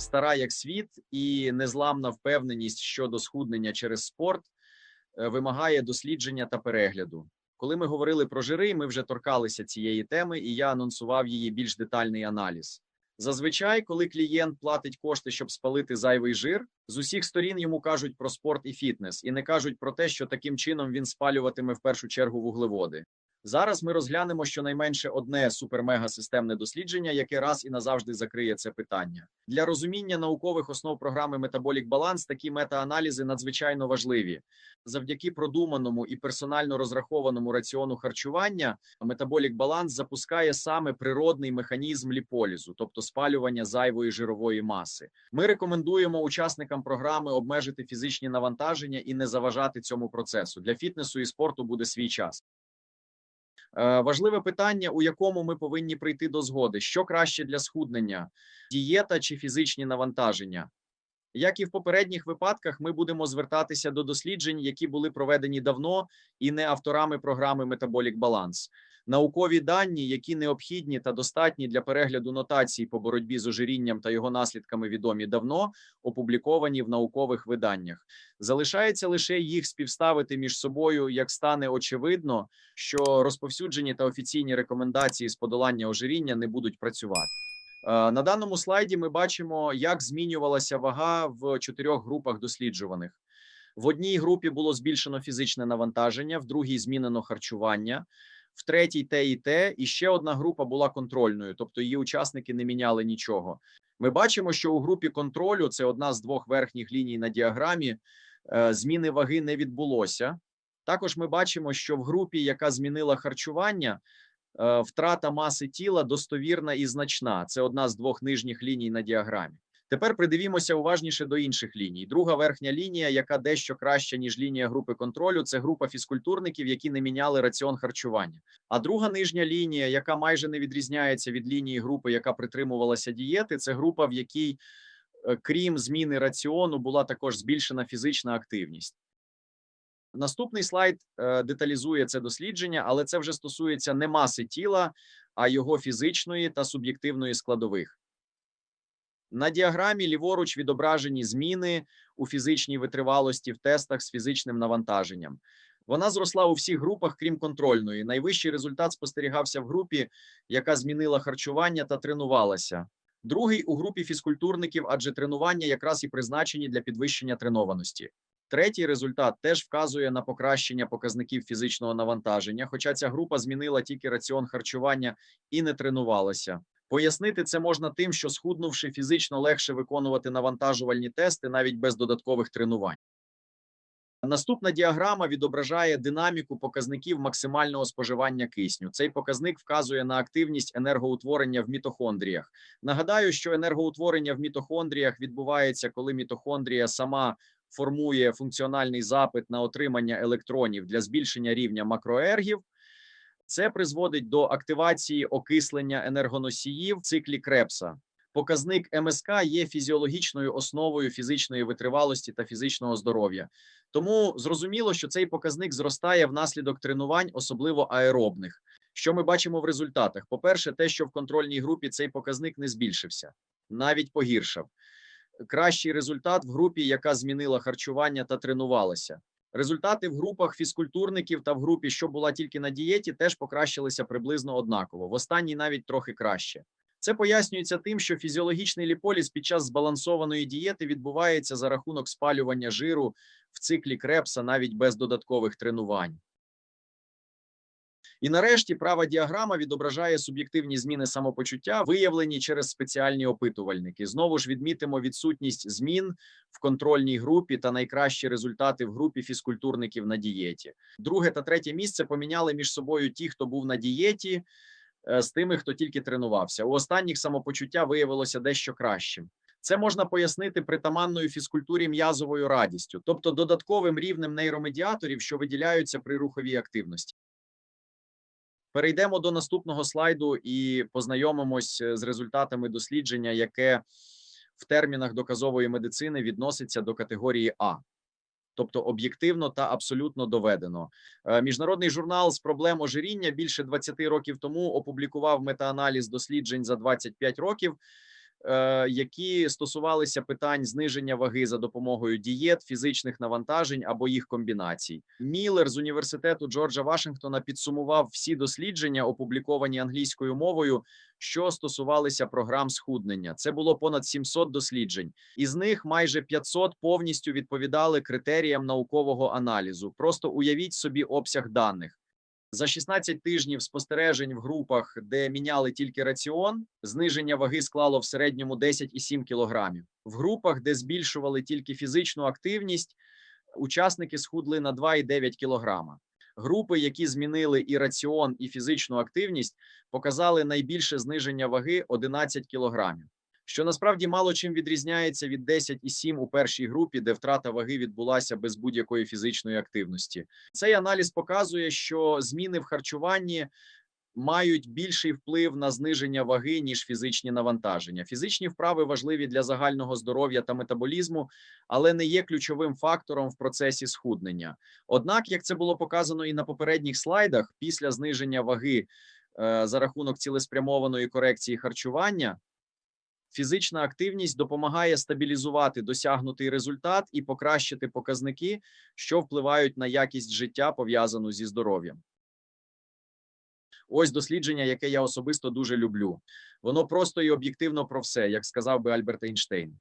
стара як світ, і незламна впевненість щодо схуднення через спорт е, вимагає дослідження та перегляду. Коли ми говорили про жири, ми вже торкалися цієї теми, і я анонсував її більш детальний аналіз. Зазвичай, коли клієнт платить кошти, щоб спалити зайвий жир, з усіх сторін йому кажуть про спорт і фітнес, і не кажуть про те, що таким чином він спалюватиме в першу чергу вуглеводи. Зараз ми розглянемо щонайменше одне супермега-системне дослідження, яке раз і назавжди закриє це питання. Для розуміння наукових основ програми Metabolic Balance такі мета-аналізи надзвичайно важливі. Завдяки продуманому і персонально розрахованому раціону харчування Metabolic Balance запускає саме природний механізм ліполізу, тобто спалювання зайвої жирової маси. Ми рекомендуємо учасникам програми обмежити фізичні навантаження і не заважати цьому процесу. Для фітнесу і спорту буде свій час. Е, Важливе питання, у якому ми повинні прийти до згоди: що краще для схуднення: дієта чи фізичні навантаження? Як і в попередніх випадках, ми будемо звертатися до досліджень, які були проведені давно і не авторами програми Metabolic Balance. Наукові дані, які необхідні та достатні для перегляду нотацій по боротьбі з ожирінням та його наслідками відомі давно, опубліковані в наукових виданнях. Залишається лише їх співставити між собою, як стане очевидно, що розповсюджені та офіційні рекомендації з подолання ожиріння не будуть працювати. Е, На даному слайді ми бачимо, як змінювалася вага в чотирьох групах досліджуваних. В одній групі було збільшено фізичне навантаження, в другій змінено харчування, в третій те і те, і ще одна група була контрольною, тобто її учасники не міняли нічого. Ми бачимо, що у групі контролю це одна з двох верхніх ліній на діаграмі. е, Зміни ваги не відбулося. Також ми бачимо, що в групі, яка змінила харчування, е, втрата маси тіла достовірна і значна. Це одна з двох нижніх ліній на діаграмі. Тепер придивімося уважніше до інших ліній. Друга верхня лінія, яка дещо краща ніж лінія групи контролю, це група фізкультурників, які не міняли раціон харчування. А друга нижня лінія, яка майже не відрізняється від лінії групи, яка притримувалася дієти, це група, в якій, е, крім зміни раціону, була також збільшена фізична активність. Наступний слайд е, деталізує це дослідження, але це вже стосується не маси тіла, а його фізичної та суб'єктивної складових. На діаграмі ліворуч відображені зміни у фізичній витривалості в тестах з фізичним навантаженням. Вона зросла у всіх групах, крім контрольної. Найвищий результат спостерігався в групі, яка змінила харчування та тренувалася. Другий у групі фізкультурників, адже тренування якраз і призначені для підвищення тренованості. Третій результат теж вказує на покращення показників фізичного навантаження, хоча ця група змінила тільки раціон харчування і не тренувалася. Пояснити це можна тим, що схуднувши фізично легше виконувати навантажувальні тести навіть без додаткових тренувань. Наступна діаграма відображає динаміку показників максимального споживання кисню. Цей показник вказує на активність енергоутворення в мітохондріях. Нагадаю, що енергоутворення в мітохондріях відбувається, коли мітохондрія сама формує функціональний запит на отримання електронів для збільшення рівня макроергів. Це призводить до активації окислення енергоносіїв в циклі Крепса. Показник МСК є фізіологічною основою фізичної витривалості та фізичного здоров'я. Тому зрозуміло, що цей показник зростає внаслідок тренувань, особливо аеробних. Що ми бачимо в результатах? По-перше, те, що в контрольній групі цей показник не збільшився, навіть погіршав. Кращий результат в групі, яка змінила харчування та тренувалася. Результати в групах фізкультурників та в групі, що була тільки на дієті, теж покращилися приблизно однаково. В останній навіть трохи краще. Це пояснюється тим, що фізіологічний ліполіз під час збалансованої дієти відбувається за рахунок спалювання жиру в циклі крепса навіть без додаткових тренувань. І нарешті права діаграма відображає суб'єктивні зміни самопочуття, виявлені через спеціальні опитувальники. Знову ж відмітимо відсутність змін в контрольній групі та найкращі результати в групі фізкультурників на дієті. Друге та третє місце поміняли між собою ті, хто був на дієті, е, з тими, хто тільки тренувався. У останніх самопочуття виявилося дещо кращим. Це можна пояснити притаманною фізкультурі м'язовою радістю, тобто додатковим рівнем нейромедіаторів, що виділяються при руховій активності. Перейдемо до наступного слайду і познайомимось з результатами дослідження, яке в термінах доказової медицини відноситься до категорії А, тобто об'єктивно та абсолютно доведено. Е, Міжнародний журнал з проблем ожиріння більше 20 років тому опублікував метааналіз досліджень за 25 років. Е, які стосувалися питань зниження ваги за допомогою дієт, фізичних навантажень або їх комбінацій. Міллер з університету Джорджа Вашингтона підсумував всі дослідження, опубліковані англійською мовою, що стосувалися програм схуднення. Це було понад 700 досліджень. Із них майже 500 повністю відповідали критеріям наукового аналізу. Просто уявіть собі обсяг даних. За 16 тижнів спостережень в групах, де міняли тільки раціон, зниження ваги склало в середньому 10,7 кілограмів. В групах, де збільшували тільки фізичну активність, учасники схудли на 2,9 кілограма. Групи, які змінили і раціон, і фізичну активність, показали найбільше зниження ваги 11 кілограмів, що насправді мало чим відрізняється від 10,7 у першій групі, де втрата ваги відбулася без будь-якої фізичної активності. Цей аналіз показує, що зміни в харчуванні мають більший вплив на зниження ваги ніж фізичні навантаження. Фізичні вправи важливі для загального здоров'я та метаболізму, але не є ключовим фактором в процесі схуднення. Однак, як це було показано і на попередніх слайдах, після зниження ваги е, за рахунок цілеспрямованої корекції харчування. Фізична активність допомагає стабілізувати досягнутий результат і покращити показники, що впливають на якість життя, пов'язану зі здоров'ям. Ось дослідження, яке я особисто дуже люблю. Воно просто і об'єктивно про все, як сказав би Альберт Ейнштейн.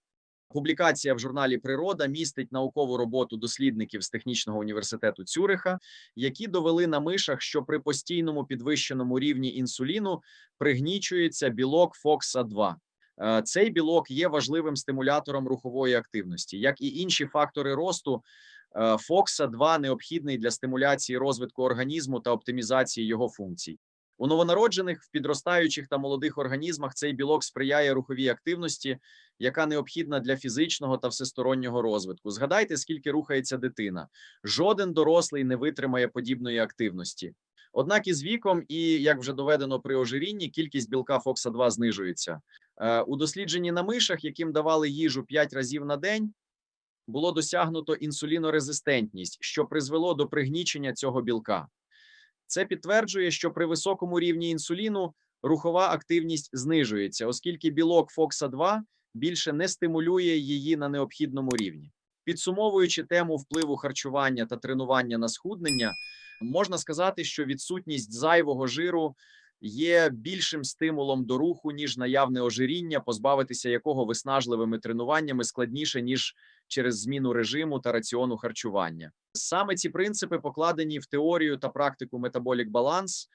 Публікація в журналі Природа містить наукову роботу дослідників з технічного університету Цюриха, які довели на мишах, що при постійному підвищеному рівні інсуліну пригнічується білок FOXA2. Е, Цей білок є важливим стимулятором рухової активності, як і інші фактори росту. е, FOXA2 необхідний для стимуляції розвитку організму та оптимізації його функцій. У новонароджених, в підростаючих та молодих організмах цей білок сприяє руховій активності, яка необхідна для фізичного та всестороннього розвитку. Згадайте, скільки рухається дитина. Жоден дорослий не витримає подібної активності. Однак із віком, і як вже доведено при ожирінні, кількість білка FOXA2 знижується. Е, У дослідженні на мишах, яким давали їжу 5 разів на день, було досягнуто інсулінорезистентність, що призвело до пригнічення цього білка. Це підтверджує, що при високому рівні інсуліну рухова активність знижується, оскільки білок FOXA2 більше не стимулює її на необхідному рівні. Підсумовуючи тему впливу харчування та тренування на схуднення, можна сказати, що відсутність зайвого жиру є більшим стимулом до руху, ніж наявне ожиріння, позбавитися якого виснажливими тренуваннями складніше, ніж через зміну режиму та раціону харчування. Саме ці принципи покладені в теорію та практику Metabolic Balance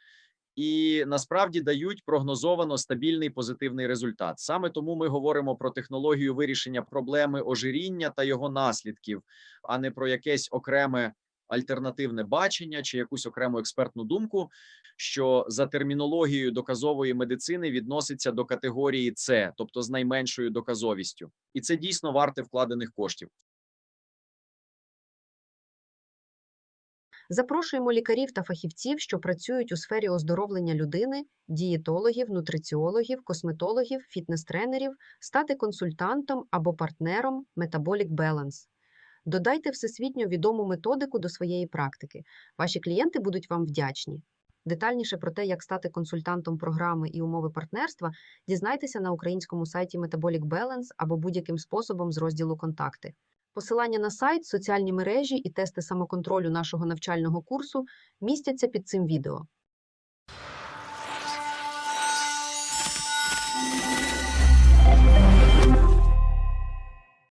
і насправді дають прогнозовано стабільний позитивний результат. Саме тому ми говоримо про технологію вирішення проблеми ожиріння та його наслідків, а не про якесь окреме альтернативне бачення чи якусь окрему експертну думку, що за термінологією доказової медицини відноситься до категорії С, тобто з найменшою доказовістю, і це дійсно варте вкладених коштів. Запрошуємо лікарів та фахівців, що працюють у сфері оздоровлення людини, дієтологів, нутриціологів, косметологів, фітнес-тренерів, стати консультантом або партнером Metabolic Balance. Додайте всесвітньо відому методику до своєї практики. Ваші клієнти будуть вам вдячні. Детальніше про те, як стати консультантом програми і умови партнерства, дізнайтеся на українському сайті Metabolic Balance або будь-яким способом з розділу Контакти. Посилання на сайт, соціальні мережі і тести самоконтролю нашого навчального курсу містяться під цим відео.